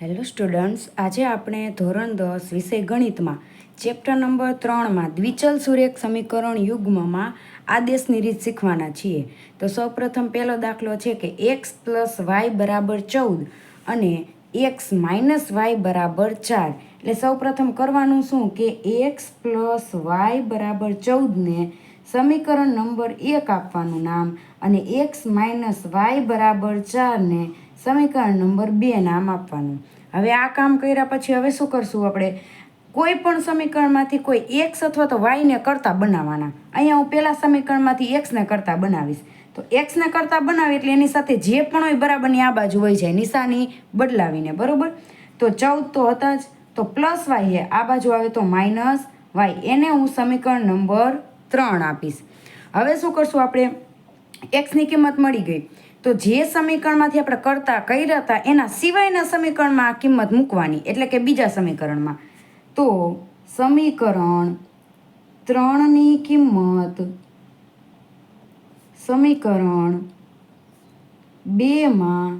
Hello students આજે આપણે ધોરણ દસ વિષય ગણિતમાં ચેપ્ટર નંબર ત્રણમાં દ્વિચલ સુરેખ સમીકરણ યુગ્મમાં આદેશની રીત શીખવાના છીએ. તો સૌપ્રથમ પહેલો દાખલો છે કે એક્સ પ્લસ વાય બરાબર ચૌદ અને એક્સ માઇનસ વાય બરાબર ચાર. એટલે સૌપ્રથમ કરવાનું શું કે એક્સ પ્લસ વાય બરાબર ચૌદને સમીકરણ નંબર એક આપવાનું નામ અને એક્સ માઇનસ વાય બરાબર ચારને સમીકરણ નંબર બે નામ આપવાનું. હવે આ કામ કર્યા પછી હવે શું કરશું આપણે? કોઈ પણ સમીકરણમાંથી કોઈ એક્સ અથવા તો વાયને કરતાં બનાવવાના. અહીંયા હું પહેલાં સમીકરણમાંથી એક્સને કરતાં બનાવીશ. તો એક્સને કરતાં બનાવી એટલે એની સાથે જે પણ હોય બરાબરની આ બાજુ હોય જાય, નિશાની બદલાવીને, બરાબર? તો ચૌદ તો હતા જ. તો પ્લસ વાય આ બાજુ આવે તો માઇનસ વાય એને હું સમીકરણ નંબર ત્રણ આપીશ. હવે શું કરશું આપણે? એક્સની કિંમત મળી ગઈ. તો જે સમીકરણમાંથી આપણે કરતા કર્યા હતા એના સિવાયના સમીકરણમાં આ કિંમત મૂકવાની. એટલે કે બીજા સમીકરણમાં. તો સમીકરણ ત્રણની કિંમત સમીકરણ બેમાં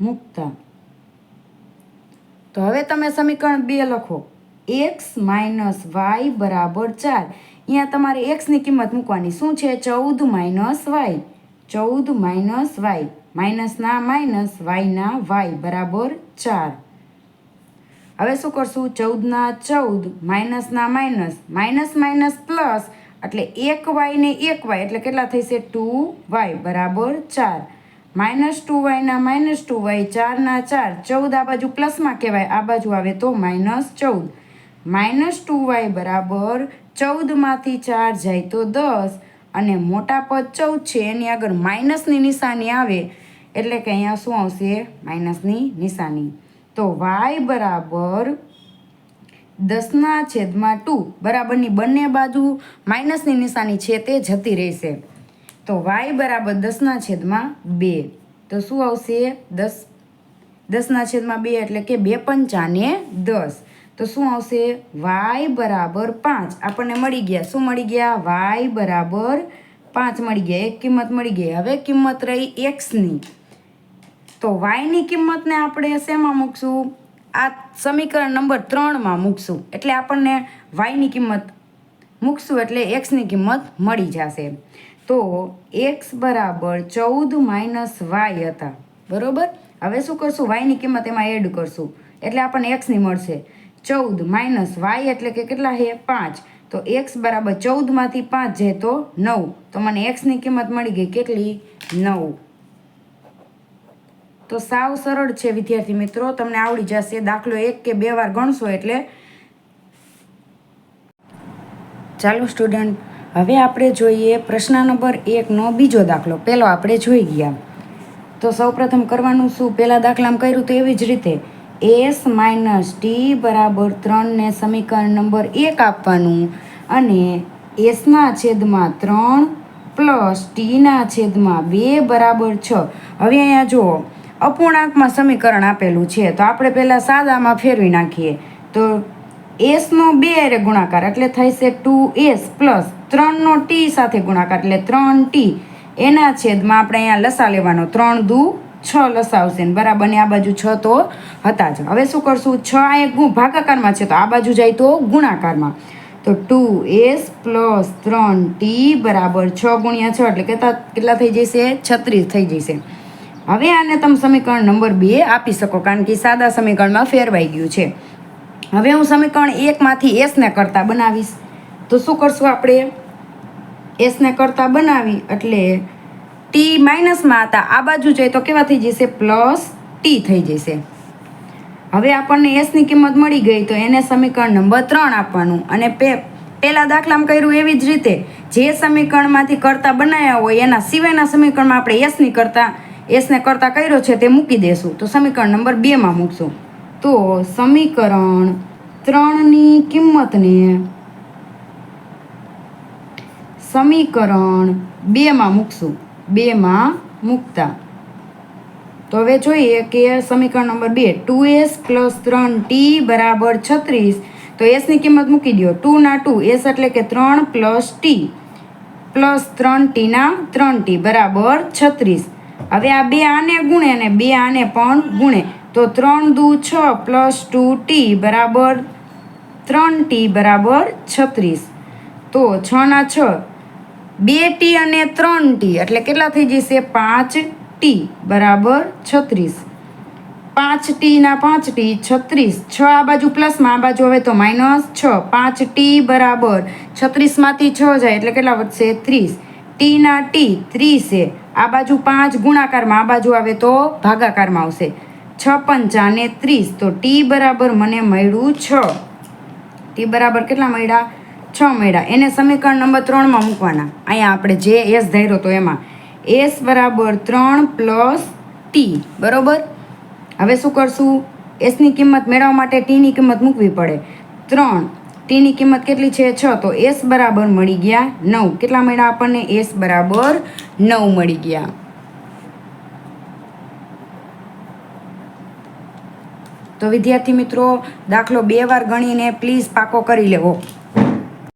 મૂકતા. તો હવે તમે સમીકરણ બે લખો. એક્સ માઇનસ વાય બરાબર ચાર. અહીંયા તમારે એક્સની કિંમત મૂકવાની. શું છે? ચૌદ માઇનસ વાય. ચૌદ માઇનસ વાય. માઇનસના માઇનસ વાયના વાય. બરાબર ચાર. હવે શું કરશું? ચૌદના ચૌદ. માઇનસના માઇનસ. Minus minus plus. એટલે એક વાય ને એક વાય. એટલે કેટલા થશે ટુ વાય. બરાબર ચાર. માઇનસ ટુ વાયના માઇનસ ટુ વાય. ચારના ચાર. ચૌદ આ બાજુ પ્લસમાં કહેવાય. આ બાજુ આવે તો માઇનસ ચૌદ. Minus two y. બરાબર ચૌદમાંથી ચાર જાય તો દસ અને મોટા પદ ચૌદ છે, એની આગળ માઇનસની નિશાની આવે, એટલે કે અહીંયા શું આવશે? માઇનસની નિશાની. તો વાય બરાબર દસના છેદમાં ટુ, બરાબરની બંને બાજુ માઇનસની નિશાની છે તે જતી રહેશે. તો વાય બરાબર દસના છેદમાં બે. તો શું આવશે? દસ. દસના છેદમાં બે એટલે કે બે પંચાને દસ. તો શું આવશે? વાય બરાબર પાંચ. આપણને મળી ગયા. શું મળી ગયા? વાય બરાબર પાંચ મળી ગયા. એક કિંમત મળી ગઈ. હવે કિંમત રહી એક્સની તો વાયની કિંમતને આપણે શેમાં મૂકશું? આ સમીકરણ નંબર ત્રણમાં મૂકશું. એટલે આપણને વાયની કિંમત મૂકશું એટલે એક્સની કિંમત મળી જશે. તો એક્સ બરાબર ચૌદ માઇનસ વાય હતા. બરાબર? હવે શું કરશું? વાયની કિંમત એમાં એડ કરશું. એટલે આપણને એક્સની મળશે. ચૌદ માઇનસ વાય એટલે કે કેટલા છે? પાંચ. તો એક્સ બરાબર ચૌદમાંથી પાંચ છે તો નવ. તો મને એક્સની કિંમત મળી ગઈ કેટલી? નવ. તો સાવ સરળ છે વિદ્યાર્થી મિત્રો. તમને આવડી જશે. દાખલો એક કે બે વાર ગણશો એટલે. ચાલો સ્ટુડન્ટ, હવે આપણે જોઈએ પ્રશ્ન નંબર એકનો બીજો દાખલો. પહેલો આપણે જોઈ ગયા. તો સૌપ્રથમ કરવાનું શું? પહેલા દાખલામાં કર્યું તો એવી જ રીતે. એસ માઇનસ ટી બરાબર ત્રણને સમીકરણ નંબર એક આપવાનું. અને એસના છેદમાં ત્રણ પ્લસ ટીના છેદમાં બે બરાબર છ. હવે અહીંયા જુઓ, અપૂર્ણાંકમાં સમીકરણ આપેલું છે. તો આપણે પહેલાં સાદામાં ફેરવી નાખીએ. તો એસનો બે અરે ગુણાકાર, એટલે થશે ટુ એસ પ્લસ ત્રણનો ટી સાથે ગુણાકાર, એટલે ત્રણ ટી એના છેદમાં આપણે અહીંયા લસા લેવાનો, ત્રણ દુ છ લસાવશે ને બરાબર, ને આ બાજુ છ તો હતા જ. હવે શું કરશું? છ આ એક ગુણ ભાગાકારમાં છે, તો આ બાજુ જાય તો ગુણાકારમાં. તો ટુ એસ પ્લસ ત્રણ ટી બરાબર છ ગુણ્યા છ, એટલે કેટલા કેટલા થઈ જશે? છત્રીસ થઈ જશે. હવે આને તમે સમીકરણ નંબર બે આપી શકો, કારણ કે સાદા સમીકરણમાં ફેરવાઈ ગયું છે. હવે હું સમીકરણ એકમાંથી એસને કરતાં બનાવીશ. તો શું કરશું આપણે? એસને કરતાં બનાવી, એટલે ટી માઇનસમાં હતા. આ બાજુ જોઈએ તો કેવા થઈ જશે? પ્લસ ટી થઈ જશે. હવે આપણને એસની કિંમત મળી ગઈ તો એને સમીકરણ નંબર ત્રણ આપવાનું. અને પે પહેલાં દાખલામાં કર્યું એવી જ રીતે. જે સમીકરણમાંથી કરતા બનાવ્યા હોય, એના સિવાયના સમીકરણમાં આપણે એસની કરતા એસને કરતા કર્યો છે તે મૂકી દેશું. તો સમીકરણ નંબર બેમાં મૂકશું. તો સમીકરણ ત્રણની કિંમતને સમીકરણ બેમાં મૂકશું. બેમાં મૂકતા. તો હવે જોઈએ કે સમીકરણ નંબર બે, ટુ એસ પ્લસ ત્રણ ટી બરાબર છત્રીસ. તો એસની કિંમત મૂકી દો ટુના ટુ, એસ એટલે કે ત્રણ પ્લસ ટી. પ્લસ ત્રણ ટીના ત્રણ ટી બરાબર છત્રીસ. હવે આ બે આને ગુણે અને બે આને પણ ગુણે. તો ત્રણ દુ છ પ્લસ ટુ ટી બરાબર ત્રણ ટી બરાબર છત્રીસ. તો છ ના છ બે ટી અને ત્રણ ટી, એટલે કેટલા થઈ જશે? પાંચ ટી, બરાબર? છત્રીસ. પાંચ ટીના પાંચ ટી, છત્રીસ. છ આ બાજુ પ્લસમાં આ બાજુ હવે તો માઇનસ છ. પાંચ ટી, બરાબર. છત્રીસમાંથી છ જાય એટલે કેટલા વધશે? ત્રીસ. ટીના ટી, ત્રીસે. આ બાજુ પાંચ ગુણાકારમાં, આ બાજુ આવે તો ભાગાકારમાં આવશે. છ પંચાને ત્રીસ. તો ટી બરાબર મને મળ્યું છ. ટી બરાબર કેટલા મળ્યા? છ મળ્યા. એને સમીકરણ નંબર ત્રણમાં મૂકવાના. અહીંયા આપણે જે એસ ધાર્યો તો એમાં. એસ બરાબર ત્રણ પ્લસ ટી. બરાબર? હવે શું કરશું? એસની કિંમત મેળવવા માટે ટીની કિંમત મૂકવી પડે. ત્રણ. ટીની કિંમત કેટલી છે? છ. તો એસ બરાબર મળી ગયા નવ. કેટલા મળ્યા આપણને? એસ બરાબર નવ મળી ગયા. તો વિદ્યાર્થી મિત્રો, દાખલો બે વાર ગણીને પ્લીઝ પાકો કરી લેવો.